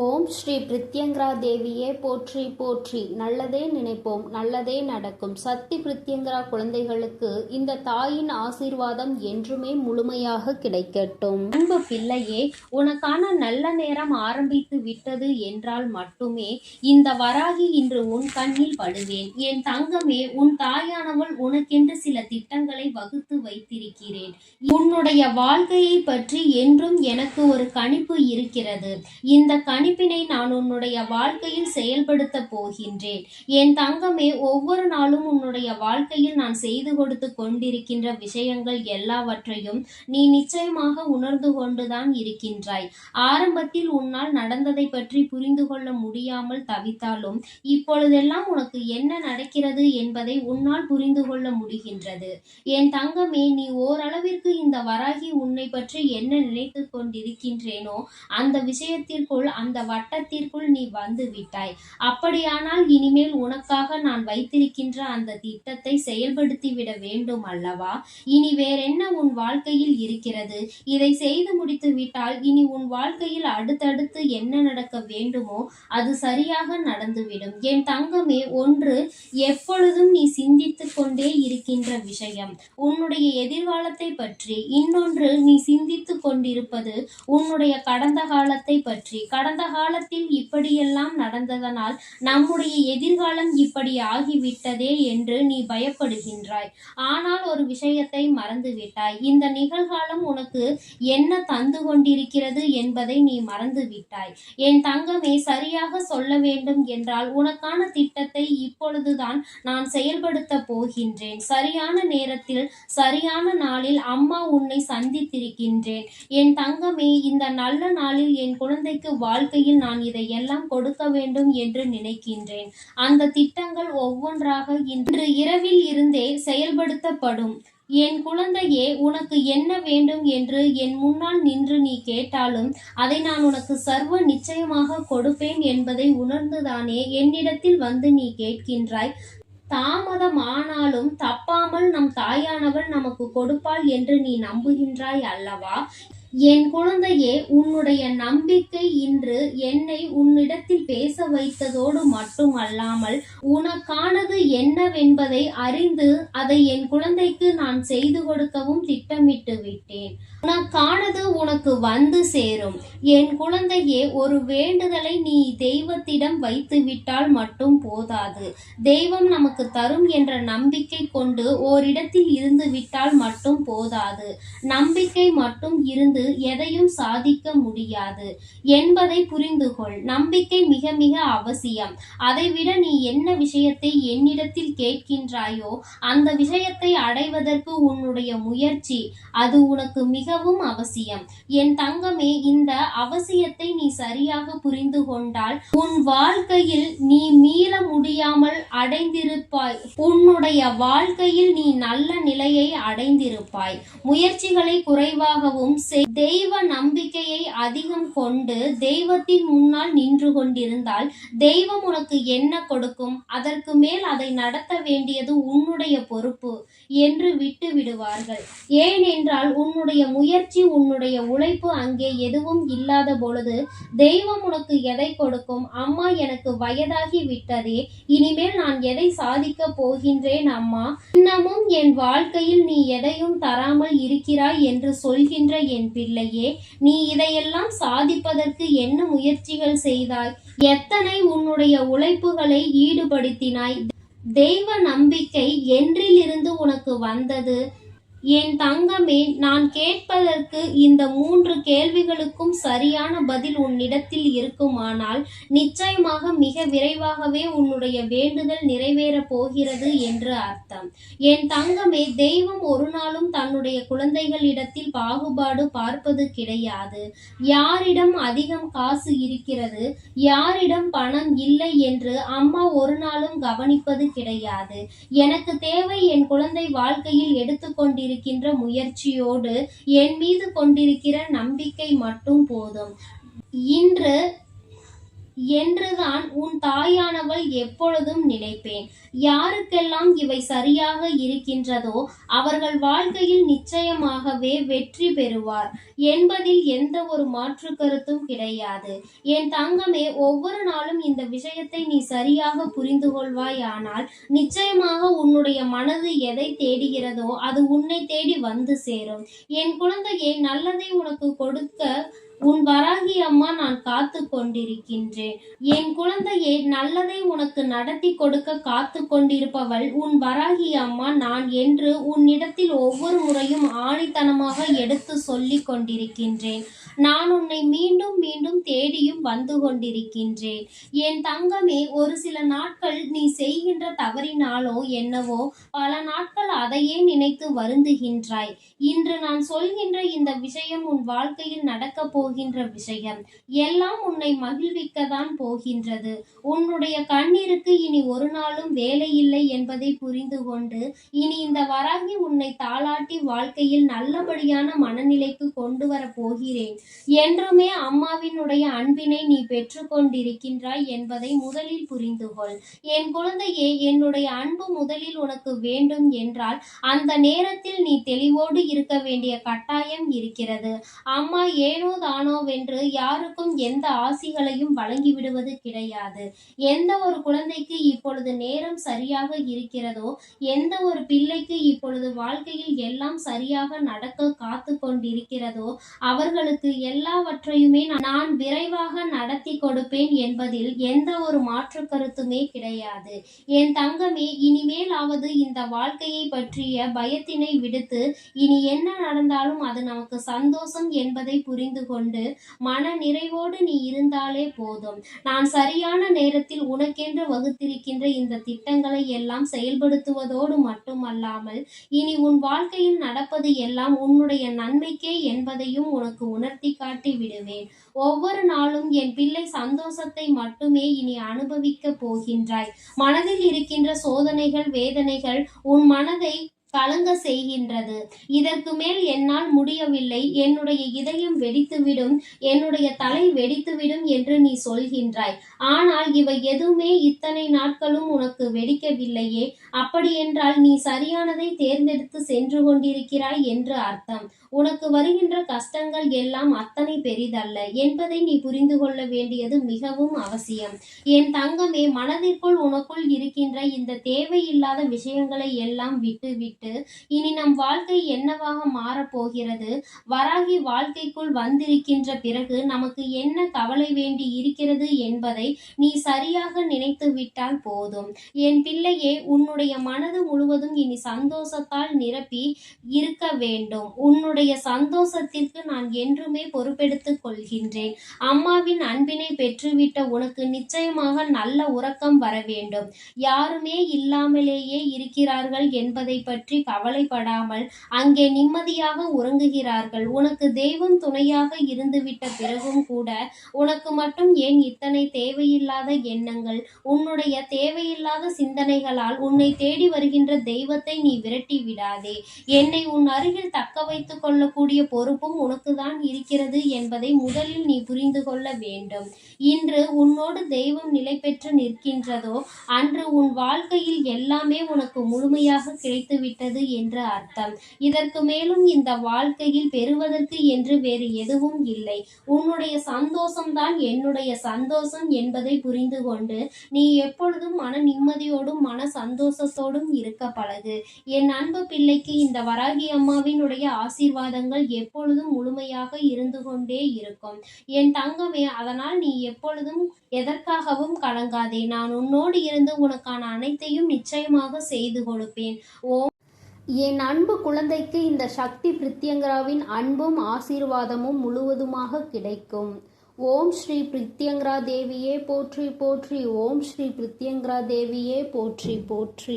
ஓம் ஸ்ரீ பிரித்யங்கரா தேவியே போற்றி போற்றி. நல்லதே நினைப்போம் நல்லதே நடக்கும். சக்தி பிரித்யங்கரா குழந்தைகளுக்கு இந்த தாயின் ஆசீர்வாதம் என்றுமே முழுமையாக கிடைக்கட்டும். அன்பு பிள்ளையே உனக்கான நல்ல நேரம் ஆரம்பித்து விட்டது என்றால் மட்டுமே இந்த வராகி இன்று உன் கண்ணில் படுவேன். என் தங்கமே உன் தாயானவள் உனக்கென்று சில திட்டங்களை வகுத்து வைத்திருக்கிறேன். உன்னுடைய வாழ்க்கையை பற்றி என்றும் எனக்கு ஒரு கணிப்பு இருக்கிறது. இந்த கணிப்பினை நான் உன்னுடைய வாழ்க்கையில் செயல்படுத்த போகின்றேன். என் தங்கமே ஒவ்வொரு நாளும் உன்னுடைய வாழ்க்கையில் நான் செய்து கொடுத்து கொண்டிருக்கின்ற விஷயங்கள் எல்லாவற்றையும் நீ நிச்சயமாக உணர்ந்து கொண்டுதான் இருக்கின்றாய். ஆரம்பத்தில் உன்னால் நடந்ததை பற்றி புரிந்து கொள்ள முடியாமல் தவித்தாலும் இப்பொழுதெல்லாம் உனக்கு என்ன நடக்கிறது என்பதை உன்னால் புரிந்து கொள்ள முடிகின்றது. என் தங்கமே நீ ஓரளவிற்கு இந்த வராகி உன்னை பற்றி என்ன நினைத்து கொண்டிருக்கின்றேனோ அந்த விஷயத்திற்குள் அந்த அந்த வட்டத்திற்குள் நீ வந்து விட்டாய். அப்படியானால் இனிமேல் உனக்காக நான் வைத்திருக்கின்ற அந்த திட்டத்தை செயல்படுத்தி விட வேண்டும் அல்லவா? இனி வேறென்ன உன் வாழ்க்கையில் இருக்கிறது? இதை செய்து முடித்து விட்டால் இனி உன் வாழ்க்கையில் அடுத்தடுத்து என்ன நடக்க வேண்டுமோ அது சரியாக நடந்துவிடும். என் தங்கமே ஒன்று எப்பொழுதும் நீ சிந்தித்து கொண்டே இருக்கின்ற விஷயம். உன்னுடைய எதிர்காலத்தை பற்றி. இன்னொன்று நீ சிந்தித்து கொண்டிருப்பது உன்னுடைய கடந்த காலத்தை பற்றி. கடந்த காலத்தில் இப்படியெல்லாம் நடந்ததனால் நம்முடைய எதிர்காலம் இப்படி ஆகிவிட்டதே என்று நீ பயப்படுகின்றாய். ஆனால் ஒரு விஷயத்தை மறந்துவிட்டாய். இந்த நிகழ்காலம் உனக்கு என்ன தந்து கொண்டிருக்கிறது என்பதை நீ மறந்து விட்டாய் என் தங்கமே சரியாக சொல்ல வேண்டும் என்றால் உனக்கான திட்டத்தை இப்பொழுதுதான் நான் செயல்படுத்த போகின்றேன். சரியான நேரத்தில் சரியான நாளில் அம்மா உன்னை சந்தித்திருக்கின்றேன். என் தங்கமே இந்த நல்ல நாளில் என் குழந்தைக்கு வாழ்க்கையில் நான் இதை எல்லாம் கொடுக்க வேண்டும் என்று நினைக்கின்றேன். அந்த திட்டங்கள் ஒவ்வொன்றாக இன்று இரவில் இருந்தே செயல்படுத்தப்படும். என் குழந்தையே உனக்கு என்ன வேண்டும் என்று என் முன்னால் நின்று நீ கேட்டாலும் அதை நான் உனக்கு சர்வ நிச்சயமாக கொடுப்பேன் என்பதை உணர்ந்துதானே என்னிடத்தில் வந்து நீ கேட்கின்றாய். தாமதமானாலும் தப்பாமல் நம் தாயானவள் நமக்கு கொடுப்பாள் என்று நீ நம்புகின்றாய் அல்லவா? என் குழந்தையே உன்னுடைய நம்பிக்கை இன்று என்னை உன்னிடத்தில் பேச வைத்ததோடு மட்டுமல்லாமல் உனக்கானது என்னவென்பதை அறிந்து அதை என் குழந்தைக்கு நான் செய்து கொடுக்கவும் திட்டமிட்டு விட்டேன். உனக்கானது உனக்கு வந்து சேரும். என் குழந்தையே ஒரு வேண்டுதலை நீ தெய்வத்திடம் வைத்து விட்டால் மட்டும் போதாது. தெய்வம் நமக்கு தரும் என்ற நம்பிக்கை கொண்டு ஓரிடத்தில் இருந்து விட்டால் மட்டும் போதாது. நம்பிக்கை மட்டும் இருந்து எதையும் சாதிக்க முடியாது. என்பதை புரிந்து கொள் நம்பிக்கை மிக மிக அவசியம். அதைவிட நீ என்ன விஷயத்தை என்னிடத்தில் கேட்கின்றாயோ அந்த விஷயத்தை அடைவதற்கு உன்னுடைய முயற்சி. அது உனக்கு மிகவும் அவசியம். என் தங்கமே இந்த அவசியத்தை நீ சரியாக புரிந்து கொண்டால் உன் வாழ்க்கையில் நீ மீள முடியாமல் அடைந்திருப்பாய். உன்னுடைய வாழ்க்கையில் நீ நல்ல நிலையை அடைந்திருப்பாய். முயற்சிகளை குறைவாகவும் செய்- தெய்வ நம்பிக்கையை அதிகம் கொண்டு தெய்வத்தின் முன்னால் நின்று கொண்டிருந்தால் தெய்வம் உனக்கு என்ன கொடுக்கும்? அதற்கு மேல் அதை நடத்த வேண்டியது உன்னுடைய பொறுப்பு என்று விட்டு விடுவார்கள். ஏனென்றால் உன்னுடைய முயற்சி உன்னுடைய உழைப்பு அங்கே எதுவும் இல்லாத பொழுது தெய்வம் உனக்கு எதை கொடுக்கும்? அம்மா எனக்கு வயதாகி விட்டதே. இனிமேல் நான் எதை சாதிக்க போகின்றேன் அம்மா? இன்னமும் என் வாழ்க்கையில் நீ எதையும் தராமல் இருக்கிறாய் என்று சொல்கின்ற என் பிள்ளையே நீ இதையெல்லாம் சாதிப்பதற்கு என்ன முயற்சிகள் செய்தாய்? எத்தனை உன்னுடைய உழைப்புகளை ஈடுபடுத்தினாய்? தெய்வ நம்பிக்கை என்றிலிருந்து உனக்கு வந்தது. என் தங்கமே நான் கேட்பதற்கு இந்த மூன்று கேள்விகளுக்கும் சரியான பதில் உன்னிடத்தில் இருக்குமானால் நிச்சயமாக மிக விரைவாகவே உன்னுடைய வேண்டுதல் நிறைவேறப் போகிறது என்று அர்த்தம். என் தங்கமே தெய்வம் ஒரு நாளும் தன்னுடைய குழந்தைகளிடத்தில் பாகுபாடு பார்ப்பது கிடையாது. யாரிடம் அதிகம் காசு இருக்கிறது யாரிடம் பணம் இல்லை என்று அம்மா ஒரு நாளும் கவனிப்பது கிடையாது. எனக்கு தேவை என் குழந்தை வாழ்க்கையில் கொண்டிருக்கின்ற முயற்சியோடு என் மீது கொண்டிருக்கிற நம்பிக்கை மட்டும் போதும். இன்று என்றுதான் உன் தாயானவள் எப்பொழுதும் நினைப்பேன். யாருக்கெல்லாம் இவை சரியாக இருக்கின்றதோ அவர்கள் வாழ்க்கையில் நிச்சயமாகவே வெற்றி பெறுவார். என்பதில் எந்த ஒரு மாற்று கருத்தும் கிடையாது. என் தங்கமே ஒவ்வொரு நாளும் இந்த விஷயத்தை நீ சரியாக புரிந்து கொள்வாயானால் நிச்சயமாக உன்னுடைய மனது எதை தேடுகிறதோ அது உன்னை தேடி வந்து சேரும். என் குழந்தையை நல்லதை உனக்கு கொடுக்க உன் வராகி அம்மா நான் காத்து கொண்டிருக்கின்றேன். என் குழந்தையே நல்லதை உனக்கு நடத்தி கொடுக்க காத்து கொண்டிருப்பவள் உன் வராகி அம்மா நான் என்று உன்னிடத்தில் ஒவ்வொரு முறையும் ஆணித்தனமாக எடுத்து சொல்லிக் கொண்டிருக்கின்றேன். நான் உன்னை மீண்டும் மீண்டும் தேடியும் வந்து கொண்டிருக்கின்றேன். என் தங்கமே ஒரு சில நாட்கள் நீ செய்கின்ற தவறினாலோ என்னவோ பல நாட்கள் அதையே நினைத்து வருந்துகின்றாய். இன்று நான் சொல்கின்ற இந்த விஷயம் உன் வாழ்க்கையில் நடக்கப் போகின்ற விஷயம். எல்லாம் உன்னை மகிழ்விக்கத்தான் போகின்றது. உன்னுடைய கண்ணீருக்கு இனி ஒரு நாளும் வேலை இல்லை என்பதை புரிந்து கொண்டு இனி இந்த வராகி உன்னை தாளாட்டி வாழ்க்கையில் நல்லபடியான மனநிலைக்கு கொண்டு வர போகிறேன். என்றுமே அம்மாவினுடைய அன்பினை நீ பெற்றுக்கொண்டிருக்கின்றாய் என்பதை முதலில் புரிந்து கொள். என் குழந்தையே என்னுடைய அன்பு முதலில் உனக்கு வேண்டும் என்றால் அந்த நேரத்தில் நீ தெளிவோடு இருக்க வேண்டிய கட்டாயம் இருக்கிறது. அம்மா ஏனோ தானோவென்று யாருக்கும் எந்த ஆசிகளையும் வழங்கிவிடுவது கிடையாது. எந்த ஒரு குழந்தைக்கு இப்பொழுது நேரம் சரியாக இருக்கிறதோ எந்த ஒரு பிள்ளைக்கு இப்பொழுது வாழ்க்கையில் எல்லாம் சரியாக நடக்க காத்து கொண்டிருக்கிறதோ அவர்களுக்கு எல்லாவற்றையுமே நான் விரைவாக நடத்தி கொடுப்பேன் என்பதில் எந்த ஒரு மாற்று கருத்துமே கிடையாது. என் தங்கமே இனிமேலாவது இந்த வாழ்க்கையை பற்றிய பயத்தினை விடுத்து இனி என்ன நடந்தாலும் அது நமக்கு சந்தோஷம் என்பதை புரிந்து கொண்டு மன நிறைவோடு நீ இருந்தாலே போதும். நான் சரியான நேரத்தில் உனக்கென்று வகுத்திருக்கின்ற இந்த திட்டங்களை எல்லாம் செயல்படுத்துவதோடு மட்டுமல்லாமல் இனி உன் வாழ்க்கையில் நடப்பது எல்லாம் உன்னுடைய நன்மைக்கே என்பதையும் உனக்கு உணர்த்தி காட்டி விடுவேன். ஒவ்வொரு நாளும் என் பிள்ளை சந்தோஷத்தை மட்டுமே இனி அனுபவிக்க போகின்றாய். மனதில் இருக்கின்ற சோதனைகள் வேதனைகள் உன் மனதை கலங்க செய்கின்றது. இதற்கு மேல் என்னால் முடியவில்லை. என்னுடைய இதயம் வெடித்துவிடும். என்னுடைய தலை வெடித்துவிடும் என்று நீ சொல்கின்றாய். ஆனால் இவை எதுவுமே இத்தனை நாட்களும் உனக்கு வெடிக்கவில்லையே. அப்படியென்றால் நீ சரியானதை தேர்ந்தெடுத்து சென்று கொண்டிருக்கிறாய் என்று அர்த்தம். உனக்கு வருகின்ற கஷ்டங்கள் எல்லாம் அத்தனை பெரிதல்ல. என்பதை நீ புரிந்து கொள்ள வேண்டியது மிகவும் அவசியம். என் தங்கமே மனதிற்குள் உனக்குள் இருக்கின்ற இந்த தேவையில்லாத விஷயங்களை எல்லாம் விட்டு விட்டு இனி நம் வாழ்க்கை என்னவாக மாறப்போகிறது வராகி வாழ்க்கைக்குள் வந்திருக்கின்ற பிறகு நமக்கு என்ன கவலை வேண்டி இருக்கிறது என்பதை நீ சரியாக நினைத்து விட்டால் போதும். என் பிள்ளையே உன்னுடைய மனது முழுவதும் இனி சந்தோஷத்தால் நிரப்பி இருக்க வேண்டும். உன்னுடைய சந்தோஷத்திற்கு நான் என்றுமே பொறுப்பெடுத்துக் கொள்கின்றேன். அம்மாவின் அன்பினை பெற்றுவிட்ட உனக்கு நிச்சயமாக நல்ல உறக்கம் வர வேண்டும். யாருமே இல்லாமலேயே இருக்கிறார்கள் என்பதை பற்றி பற்றி கவலைப்படாமல் அங்கே நிம்மதியாக உறங்குகிறார்கள். உனக்கு தெய்வம் துணையாக இருந்துவிட்ட பிறகும் கூட உனக்கு மட்டும் ஏன் இத்தனை தேவையில்லாத எண்ணங்கள்? உன்னுடைய தேவையில்லாத சிந்தனைகளால் உன்னை தேடி வருகின்ற தெய்வத்தை நீ விரட்டி விடாதே. என்னை உன் அருகில் தக்க வைத்துக் கொள்ளக்கூடிய பொறுப்பும் உனக்குதான் இருக்கிறது என்பதை முதலில் நீ புரிந்து கொள்ள வேண்டும். இன்று உன்னோடு தெய்வம் நிலை பெற்று நிற்கின்றதோ அன்று உன் வாழ்க்கையில் எல்லாமே உனக்கு முழுமையாக கிடைத்துவிட்டது என்று அர்த்தம். இதற்கு மேலும் இந்த வாழ்க்கையில் பெறுவதற்கு என்று வேறு எதுவும் இல்லை. உன்னுடைய சந்தோஷம்தான் என்னுடைய சந்தோஷம் என்பதை புரிந்து கொண்டு நீ எப்பொழுதும் மன நிம்மதியோடும் மன சந்தோஷத்தோடும் இருக்க பழகு. என் அன்பு பிள்ளைக்கு இந்த வராகி அம்மாவினுடைய ஆசீர்வாதங்கள் எப்பொழுதும் முழுமையாக இருந்து கொண்டே இருக்கும். என் தங்கமே அதனால் நீ எப்பொழுதும் எதற்காகவும் கலங்காதே. நான் உன்னோடு இருந்து உனக்கான அனைத்தையும் நிச்சயமாக செய்து கொடுப்பேன். என் அன்பு குழந்தைக்கு இந்த சக்தி பிரித்யங்கராவின் அன்பும் ஆசீர்வாதமும் முழுவதுமாக கிடைக்கும். ஓம் ஸ்ரீ பிரித்யங்கரா தேவியே போற்றி போற்றி. ஓம் ஸ்ரீ பிரித்யங்கரா தேவியே போற்றி போற்றி.